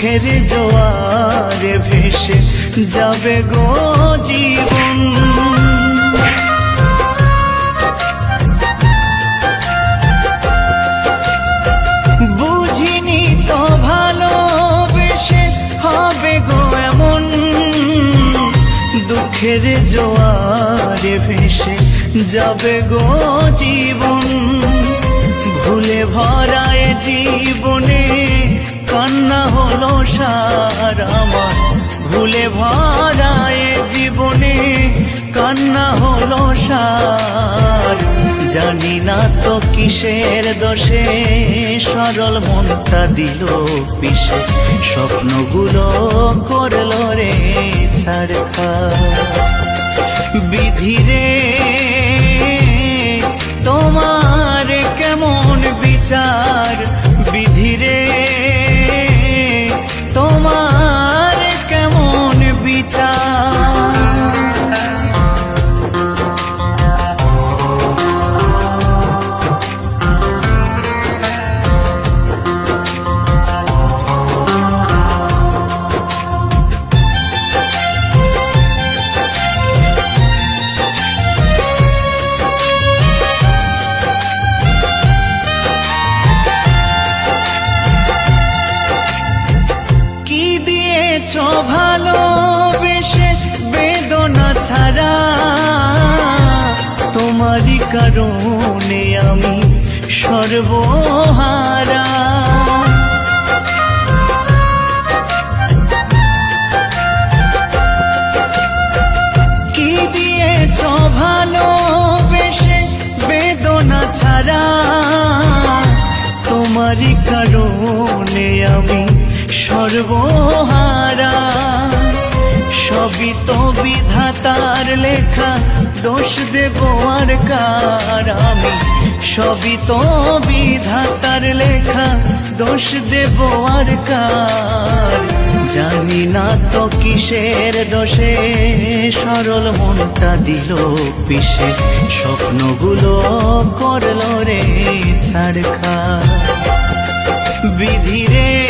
দুঃখের জোয়ারে ভেসে যাবে গো জীবন। বুঝিনি তো ভালোবেসে হবে গো এমন। দুঃখের জোয়ারে ভেসে যাবে গো জীবন। ভুলে ভরায় জীবনে হলো সার আমার। ভুলে ভরায় জীবনে কান্না হলো সার। জানি না তো কিসের দোষে সরল মনটা দিল পিসে। স্বপ্নগুলো করল রে ছাড়খা বিধিরে তোমার কেমন বিচার? দিয়েছ ভালোবেসে বেদনা ছাড়া। তোমারই কারণে আমি সর্বহারা। সর্বহারা। সবই তো বিধাতার লেখা, দোষ দেব আর কার আমি। সবই তো বিধাতার লেখা, দোষ দেব আর কার। জানি না তো কিসের দোষে, সরল মনটা দিল পিসে। স্বপ্নগুলো করল রে ছাড়খা। বিধিরে